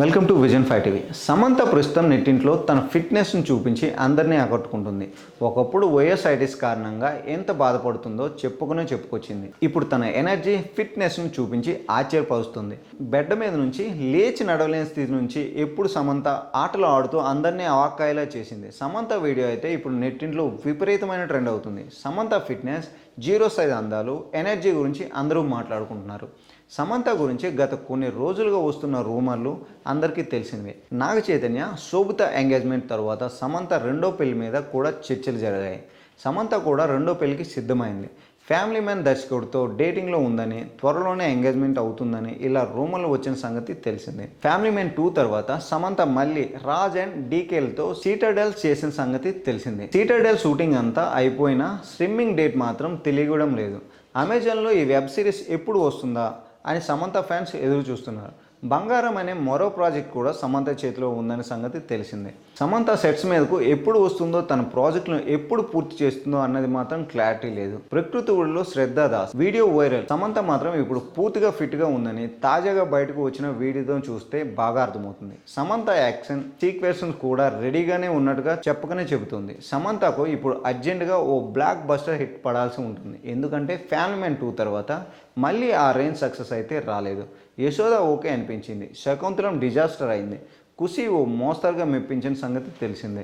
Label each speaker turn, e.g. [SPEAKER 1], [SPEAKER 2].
[SPEAKER 1] Welcome to vision five TV. Samantha ప్రస్తుతం నెట్టింట్లో తన ఫిట్నెస్ను చూపించి అందరినీ ఆకట్టుకుంటుంది. ఒకప్పుడు వైఎస్ఐటిస్ కారణంగా ఎంత బాధపడుతుందో చెప్పుకునే చెప్పుకొచ్చింది. ఇప్పుడు తన ఎనర్జీ ఫిట్నెస్ను చూపించి ఆశ్చర్యపరుస్తుంది. బెడ్ మీద నుంచి లేచి నడవలేని స్థితి నుంచి ఎప్పుడు సమంత ఆటలు ఆడుతూ అందరినీ అవాక్కాయలా చేసింది. సమంత వీడియో అయితే ఇప్పుడు నెట్టింట్లో విపరీతమైన ట్రెండ్ అవుతుంది. సమంత ఫిట్నెస్ జీరో సైజ్ అందాలు ఎనర్జీ గురించి అందరూ మాట్లాడుకుంటున్నారు. సమంత గురించి గత కొన్ని రోజులుగా వస్తున్న రూమర్లు అందరికీ తెలిసిందే. నాగ చైతన్య శోభిత ఎంగేజ్మెంట్ తర్వాత సమంత రెండో పెళ్ళి మీద కూడా చర్చలు జరిగాయి. సమంత కూడా రెండో పెళ్ళికి సిద్ధమైంది. ఫ్యామిలీ మ్యాన్ దర్శకుడితో డేటింగ్లో ఉందని త్వరలోనే ఎంగేజ్మెంట్ అవుతుందని ఇలా రూమర్లు వచ్చిన సంగతి తెలిసిందే. ఫ్యామిలీ మ్యాన్ టూ తర్వాత సమంత మళ్ళీ రాజ్ అండ్ డీకేల్తో సీటర్డెల్ చేసిన సంగతి తెలిసింది. సీటర్డెల్ షూటింగ్ అంతా అయిపోయినా స్విమ్మింగ్ డేట్ మాత్రం తెలియడం లేదు. అమెజాన్లో ఈ వెబ్ సిరీస్ ఎప్పుడు వస్తుందా అని సమంత ఫ్యాన్స్ ఎదురు చూస్తున్నారు బంగారం అనే మరో ప్రాజెక్ట్ కూడా సమంత చేతిలో ఉందనే సంగతి తెలిసిందే. సమంత సెట్స్ మీదకు ఎప్పుడు వస్తుందో తన ప్రాజెక్టును ఎప్పుడు పూర్తి చేస్తుందో అన్నది మాత్రం క్లారిటీ లేదు. ప్రకృతి ఊళ్ళో శ్రద్ధా దాస్. Video viral. సమంత మాత్రం ఇప్పుడు పూర్తిగా ఫిట్గా ఉందని తాజాగా బయటకు వచ్చిన వీడియోతో చూస్తే బాగా అర్థమవుతుంది. సమంత యాక్షన్ సీక్వెన్సెస్ కూడా రెడీగానే ఉన్నట్టుగా చెప్పకనే చెబుతుంది. సమంతకు ఇప్పుడు అర్జెంటుగా ఓ బ్లాక్ బస్టర్ హిట్ పడాల్సి ఉంటుంది. ఎందుకంటే ఫ్యాన్మెన్ టూ తర్వాత మళ్ళీ ఆ రేంజ్ సక్సెస్ అయితే రాలేదు. యశోద ఓకే అనిపించింది. శకుంతలం డిజాస్టర్ అయింది. కుసి ఓ మోస్తరుగా మెప్పించిన సంగతి తెలిసిందే.